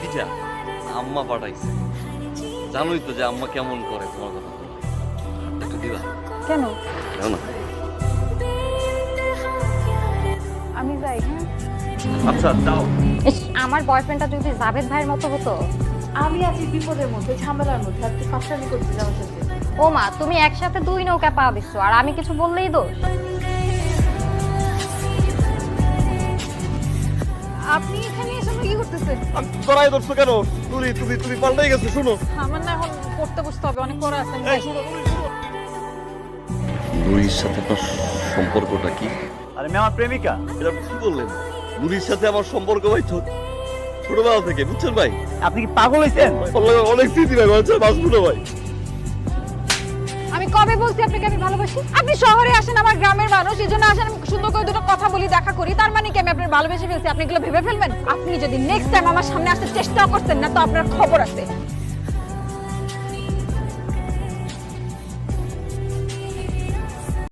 পিঠা আম্মা পাঠাইছে। জানোই তো যে আম্মা কেমন করে তোমার কথা একটু দিবা? কেন? আমি যাই হ্যাঁ? আচ্ছা দাও। আমার বয়ফ্রেন্ডটা যদি জাভেদ ভাইয়ের মতো হতো? আমি আছি বিপদের মধ্যে ঝামেলার মধ্যে আর তুই ফাঁসানি করতে যাওয়ার সাথে ও মা তুমি একসাথে দুই নৌকা পা দিচ্ছ আর আমি কিছু বললেই দোষ? আপনি এখানে এসে কি করতেছেন? তোরাই ধরছো কেন? তুমি তুমি তুমি পাল্টাই গেছো শুনো। আমার না এখন পড়তে বসতে হবে অনেক পড়া আছে আমি এই শুনো নুরির সাথে আপনার সম্পর্কটা কি? আরে মেয়ে আমার প্রেমিকা। এটা আপনি কি বললেন? নুরির সাথে আমার সম্পর্ক ভাই ছোট ছোটবেলা থেকে বুঝছেন ভাই? আপনি কি পাগল হয়েছেন অনেক স্মৃতি ভাই না ভাই। আমি কবে বলছি আপনাকে আমি ভালোবাসি? আপনি শহরে আসেন, আমার গ্রামের মানুষ, এই জন্য আসেন, আমি সুন্দর করে দুটো কথা বলি, দেখা করি। তার মানে কি আমি আপনার ভালোবেসে ফেলছি? আপনি এগুলো ভেবে ফেলবেন? আপনি যদি নেক্সট টাইম আমার সামনে আসতে চেষ্টা করতেন না, তো আপনার খবর আছে।